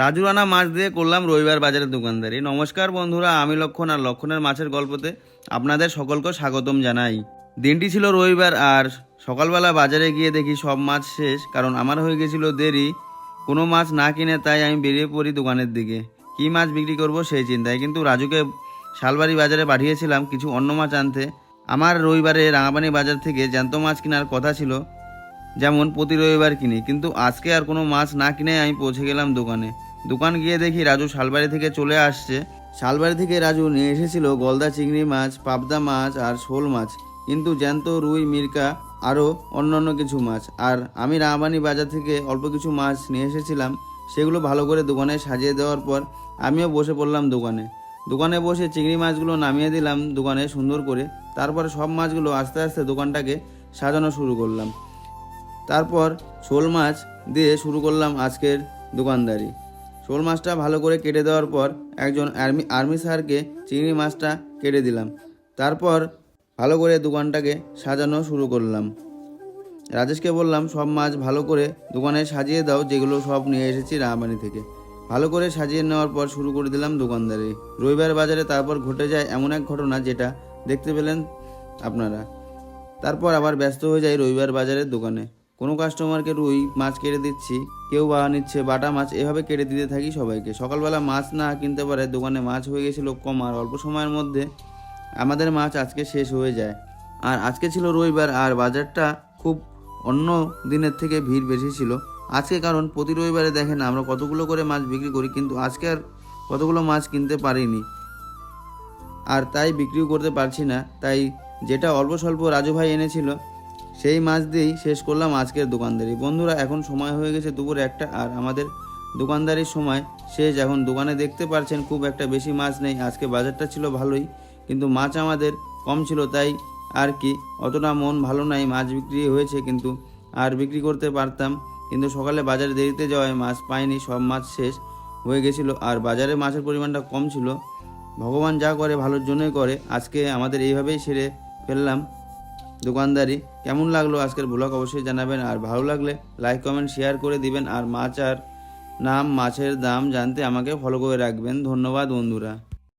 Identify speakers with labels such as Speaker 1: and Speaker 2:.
Speaker 1: রাজুরানা মাছ দিয়ে করলাম রবিবার বাজারের দোকানদারি। নমস্কার বন্ধুরা, আমি লক্ষণ আর লক্ষণের মাছের গল্পতে আপনাদের সকলকে স্বাগতম জানাই। দিনটি ছিল রবিবার আর সকালবেলা বাজারে গিয়ে দেখি সব মাছ শেষ, কারণ আমার হয়ে গেছিল দেরি। কোনো মাছ না কিনে তাই আমি বেরিয়ে পড়ি দোকানের দিকে। কী মাছ বিক্রি করব সেই চিন্তায়, কিন্তু রাজুকে শালবাড়ি বাজারে পাঠিয়েছিলাম কিছু অন্য মাছ আনতে। আমার রবিবারে রাঙাপানি বাজার থেকে জ্যান্ত মাছ কেনার কথা ছিল। যেমন প্রতি রবিবার কিনি, কিন্তু আজকে আর কোনো মাছ না কিনে আমি পৌঁছে গেলাম দোকানে। দোকান গিয়ে দেখি রাজু শালবাড়ি থেকে চলে আসছে। শালবাড়ি থেকে রাজু নিয়ে এসেছিল গলদা চিংড়ি মাছ, পাবদা মাছ আর শোল মাছ, কিন্তু জ্যান্ত রুই, মির্কা আরও অন্যান্য কিছু মাছ। আর আমি রামাবানি বাজার থেকে অল্প কিছু মাছ নিয়ে এসেছিলাম, সেগুলো ভালো করে দোকানে সাজিয়ে দেওয়ার পর আমিও বসে পড়লাম দোকানে। দোকানে বসে চিংড়ি মাছগুলো নামিয়ে দিলাম দোকানে সুন্দর করে, তারপরে সব মাছগুলো আস্তে আস্তে দোকানটাকে সাজানো শুরু করলাম। তারপর শোল মাছ দিয়ে শুরু করলাম আজকের দোকানদারি। শোল মাছটা ভালো করে কেটে দেওয়ার পর একজন আর্মি আর্মি স্যারকে চিংড়ি মাছটা কেটে দিলাম। তারপর ভালো করে দোকানটাকে সাজানো শুরু করলাম। রাজেশকে বললাম, সব মাছ ভালো করে দোকানে সাজিয়ে দাও, যেগুলো সব নিয়ে এসেছি রাহাবানি থেকে। ভালো করে সাজিয়ে নেওয়ার পর শুরু করে দিলাম দোকানদারি। রবিবার বাজারে তারপর ঘটে যায় এমন এক ঘটনা যেটা দেখতে পেলেন আপনারা। তারপর আবার ব্যস্ত হয়ে যাই রবিবার বাজারের দোকানে। কোনো কাস্টমারকে রুই মাছ কেটে দিচ্ছি, কেউ বা নিচ্ছে, বাটা মাছ, এভাবে কেটে দিতে থাকি সবাইকে। সকালবেলা মাছ না কিনতে পারে, দোকানে মাছ হয়ে গেছিল কম আর অল্প সময়ের মধ্যে আমাদের মাছ আজকে শেষ হয়ে যায়। আর আজকে ছিল রবিবার, আর বাজারটা খুব অন্য দিনের থেকে ভিড় বেশি ছিল। আজকে কারণ প্রতি রবিবারে দেখেন আমরা কতগুলো করে মাছ বিক্রি করি, কিন্তু আজকে আর কতগুলো মাছ কিনতে পারিনি। আর তাই বিক্রিও করতে পারছি না, তাই যেটা অল্প স্বল্প রাজু ভাই এনেছিল সেই মাছ দিয়েই শেষ করলাম আজকের দোকানদারি। বন্ধুরা, এখন সময় হয়ে গেছে দুপুর একটা আর আমাদের দোকানদারির সময় শেষ। এখন দোকানে দেখতে পারছেন খুব একটা বেশি মাছ নেই। আজকে বাজারটা ছিল ভালোই, কিন্তু মাছ আমাদের কম ছিল, তাই আর কি, অতটা মন ভালো নাই। মাছ বিক্রি হয়েছে কিন্তু আর বিক্রি করতে পারতাম, কিন্তু সকালে বাজারে দেরিতে যাওয়ায় মাছ পাইনি, সব মাছ শেষ হয়ে গেছিল। আর বাজারে মাছের পরিমাণটা কম ছিল। ভগবান যা করে ভালোর জন্যই করে। আজকে আমাদের এইভাবেই সেরে ফেললাম। দোকানদারি। কেমন লাগল আজকের ব্লগ অবশ্যই জানাবেন, আর ভালো লাগলে লাইক, কমেন্ট, শেয়ার করে দিবেন। আর মাছ আর নাম, মাছের দাম জানতে আমাকে ফলো করে রাখবেন। ধন্যবাদ বন্ধুরা।